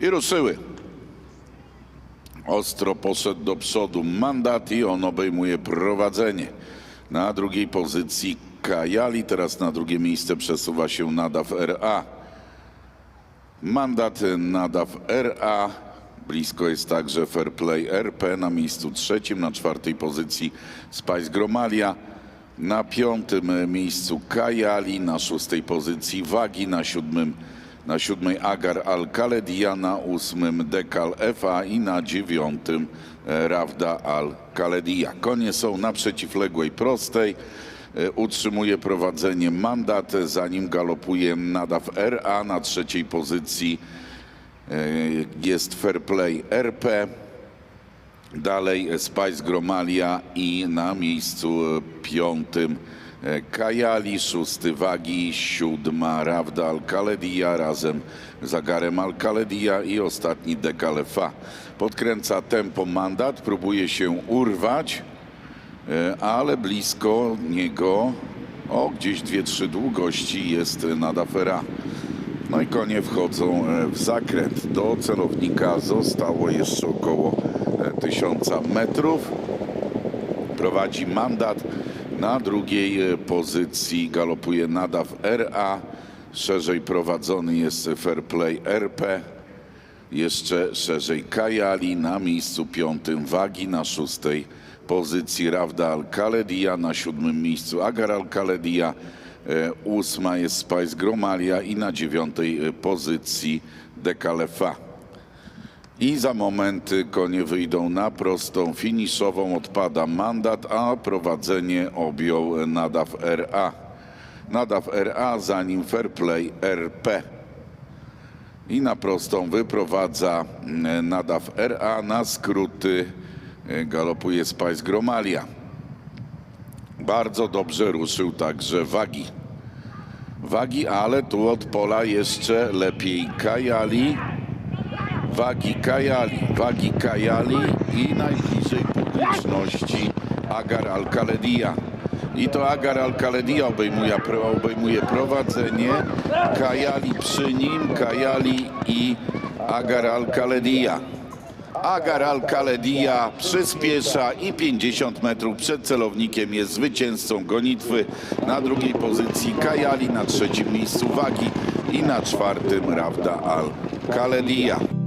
I ruszyły. Ostro poszedł do przodu mandat i on obejmuje prowadzenie. Na drugiej pozycji Kajali, teraz na drugie miejsce przesuwa się Nadaw RA. Mandat Nadaw RA. Blisko jest także Fair Play RP na miejscu trzecim, na czwartej pozycji Spice Gromalia. Na piątym miejscu Kajali, na szóstej pozycji Wagi, na siódmym na siódmej Agar Al-Kaledia, na ósmym Dekal FA i na dziewiątym e, Rawda Al-Kaledia. Konie są na przeciwległej prostej. E, Utrzymuje prowadzenie mandat, za nim galopuje Nadaw RA na trzeciej pozycji e, jest Fair Play RP. Dalej Spice Gromalia i na miejscu piątym Kajali, szósty Wagi, siódma Rawda Al-Kaledia razem z Agarem Al-Kaledia i ostatni Dekalefa. Podkręca tempo mandat, próbuje się urwać, e, ale blisko niego, o gdzieś dwie, trzy długości jest Nadafera. No i konie wchodzą e, w zakręt. Do celownika zostało jeszcze około e, tysiąca metrów. Prowadzi mandat. Na drugiej e, pozycji galopuje Nadaw RA. Szerzej prowadzony jest Fair Play RP. Jeszcze szerzej Kajali na miejscu piątym Wagi, na szóstej pozycji Rawda Al-Kaledia, na siódmym miejscu Agar Al-Kaledia, e, ósma jest Spice Gromalia i na dziewiątej e, pozycji Dekalefa. I za moment konie wyjdą na prostą finiszową, odpada mandat, a prowadzenie objął Nadaw RA. Nadaw RA, za nim Fair Play RP i na prostą wyprowadza Nadaw RA, na skróty galopuje Spice Gromalia. Bardzo dobrze ruszył także Wagi. Wagi, ale tu od pola jeszcze lepiej Kajali. Wagi Kajali, Wagi Kajali i najbliżej publiczności Agar Al-Kaledia. I to Agar Al-Kaledia obejmuje, obejmuje prowadzenie, Kajali przy nim, Kajali i Agar Al-Kaledia. Agar Al-Kaledia przyspiesza i 50 metrów przed celownikiem jest zwycięzcą gonitwy. Na drugiej pozycji Kajali, na trzecim miejscu Wagi i na czwartym Rawda Al-Kaledia.